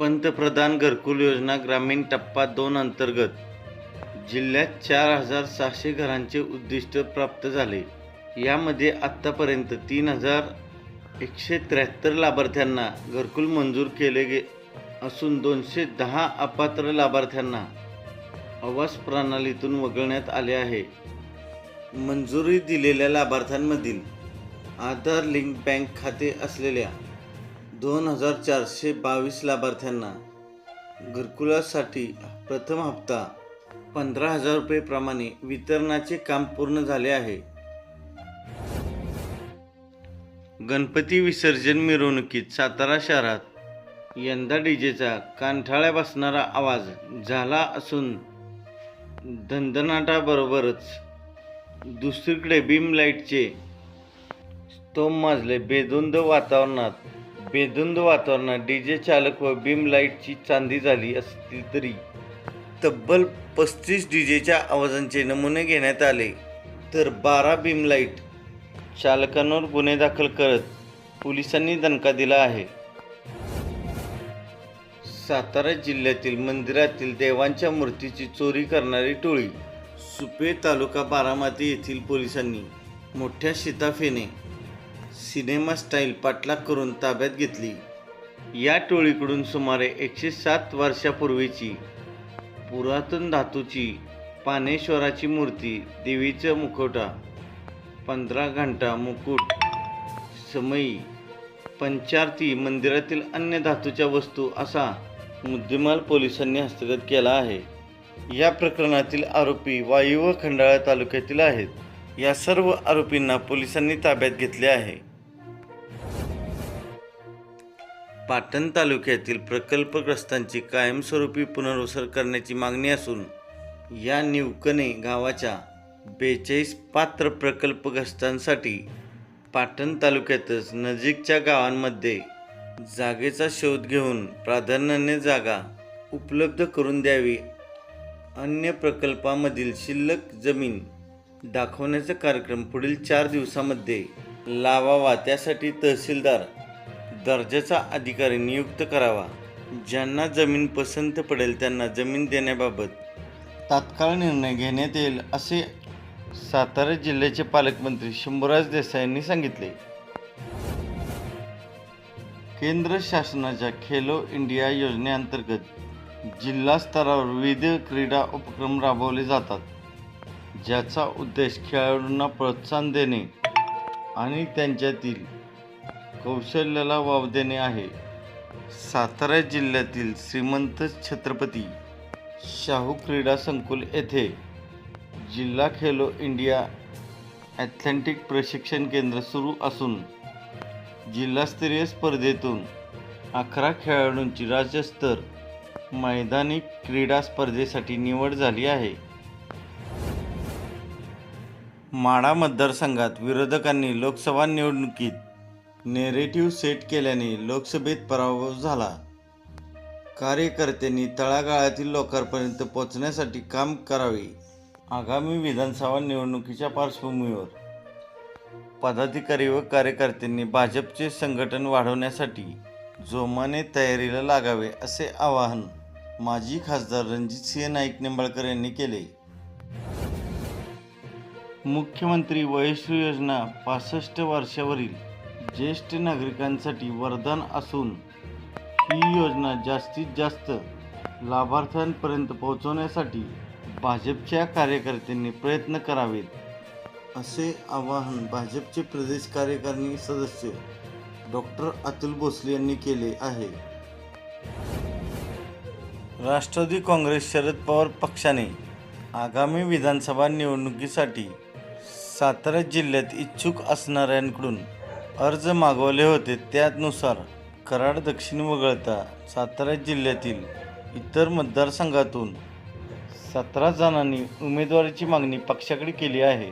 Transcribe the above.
पंतप्रधान घरकुल योजना ग्रामीण टप्पा दोन अंतर्गत जिल्ह्यात चार हजार सहाशे घरांचे उद्दिष्ट प्राप्त झाले. यामध्ये आत्तापर्यंत तीन हजार एकशे त्र्याहत्तर लाभार्थ्यांना घरकुल मंजूर केले गे असून दोनशे दहा अपात्र लाभार्थ्यांना आवास प्रणालीतून वगळण्यात आले आहे. मंजुरी दिलेल्या लाभार्थ्यांमधील आधार लिंक बँक खाते असलेल्या दोन हजार चारशे बावीस लाभार्थ्यांना घरकुलासाठी प्रथम हप्ता पंधरा हजार रुपयेप्रमाणे वितरणाचे काम पूर्ण झाले आहे. गणपती विसर्जन मिरवणुकीत सातारा शहरात यंदा डीजेचा कानठाळ्या बसणारा आवाज झाला असून धंदनाटाबरोबरच दुसरीकडे बीम लाईटचे स्तोम माजले बेदोंद वातावरणात बेधुंद वातावरणात डीजे चालक व बीम लाईटची चांदी झाली असली तरी तब्बल पस्तीस डीजेच्या आवाजांचे नमुने घेण्यात आले. तर बारा बीम लाइट चालकांवर गुन्हे दाखल करत पोलिसांनी दणका दिला आहे. सातारा जिल्ह्यातील मंदिरातील देवांच्या मूर्तीची चोरी करणारी टोळी सुपे तालुका बारामती येथील पोलिसांनी मोठ्या शिताफेने सिनेमा स्टाईल पाठलाग करून ताब्यात घेतली. या टोळीकडून सुमारे एकशे सात वर्षापूर्वीची पुरातन धातूची पानेश्वराची मूर्ती देवीचा मुखवटा पंधरा घंटा मुकुट समयी पंचारती मंदिरातील अन्य धातूच्या वस्तू असा मुद्देमाल पोलिसांनी हस्तगत केला आहे. या प्रकरणातील आरोपी वायू व खंडाळा तालुक्यातील आहेत. या सर्व आरोपींना पोलिसांनी ताब्यात घेतले आहे. पाटण तालुक्यातील प्रकल्पग्रस्तांची कायमस्वरूपी पुनर्वसन करण्याची मागणी असून या निवकणे गावाच्या बेचाळीस पात्र प्रकल्पग्रस्तांसाठी पाटण तालुक्यातच नजीकच्या गावांमध्ये जागेचा शोध घेऊन प्राधान्याने जागा उपलब्ध करून द्यावी. अन्य प्रकल्पामधील शिल्लक जमीन दाखवण्याचा कार्यक्रम पुढील चार दिवसामध्ये लावावा. त्यासाठी तहसीलदार दर्जाचा अधिकारी नियुक्त करावा. ज्यांना जमीन पसंत पडेल त्यांना जमीन देण्याबाबत तात्काळ निर्णय घेण्यात येईल असे सातारा जिल्ह्याचे पालकमंत्री शंभूराज देसाई यांनी सांगितले. केंद्र शासनाच्या खेलो इंडिया योजनेअंतर्गत जिल्हा स्तरावर विविध क्रीडा उपक्रम राबवले जातात ज्याचा उद्देश खेळाडूंना प्रोत्साहन देणे आणि त्यांच्यातील कौशल्याला वाव देणे आहे. सातारा जिल्ह्यातील श्रीमंत छत्रपती शाहू क्रीडा संकुल येथे जिल्हा खेलो इंडिया ॲथलेटिक प्रशिक्षण केंद्र सुरू असून जिल्हास्तरीय स्पर्धेतून अकरा खेळाडूंची राज्यस्तर मैदानी क्रीडा स्पर्धेसाठी निवड झाली आहे. माढा मतदारसंघात विरोधकांनी लोकसभा निवडणुकीत नेरेटिव्ह सेट केल्याने लोकसभेत पराभव झाला. कार्यकर्त्यांनी तळागाळातील लोकांपर्यंत पोहोचण्यासाठी काम करावे आगामी विधानसभा निवडणुकीच्या पार्श्वभूमीवर. पदाधिकारी व कार्यकर्त्यांनी भाजपचे संघटन वाढवण्यासाठी जोमाने तयारीला लागावे असे आवाहन माजी खासदार रणजित सिंह नाईक निंबाळकर यांनी केले. मुख्यमंत्री वयश्री योजना पासष्ट वर्षावरील ज्येष्ठ नागरिकांसाठी वरदान असून ही योजना जास्तीत जास्त लाभार्थ्यांपर्यंत पोहोचवण्यासाठी भाजपच्या कार्यकर्त्यांनी प्रयत्न करावेत असे आवाहन भाजपचे प्रदेश कार्यकारिणी सदस्य डॉक्टर अतुल भोसले यांनी केले आहे. राष्ट्रवादी काँग्रेस शरद पवार पक्षाने आगामी विधानसभा निवडणुकीसाठी सातारा जिल्ह्यात इच्छुक असणाऱ्यांकडून अर्ज मागवले होते त्यानुसार कराड दक्षिण वगळता सातारा जिल्ह्यातील इतर मतदारसंघातून सतरा जणांनी उमेदवारीची मागणी पक्षाकडे केली आहे.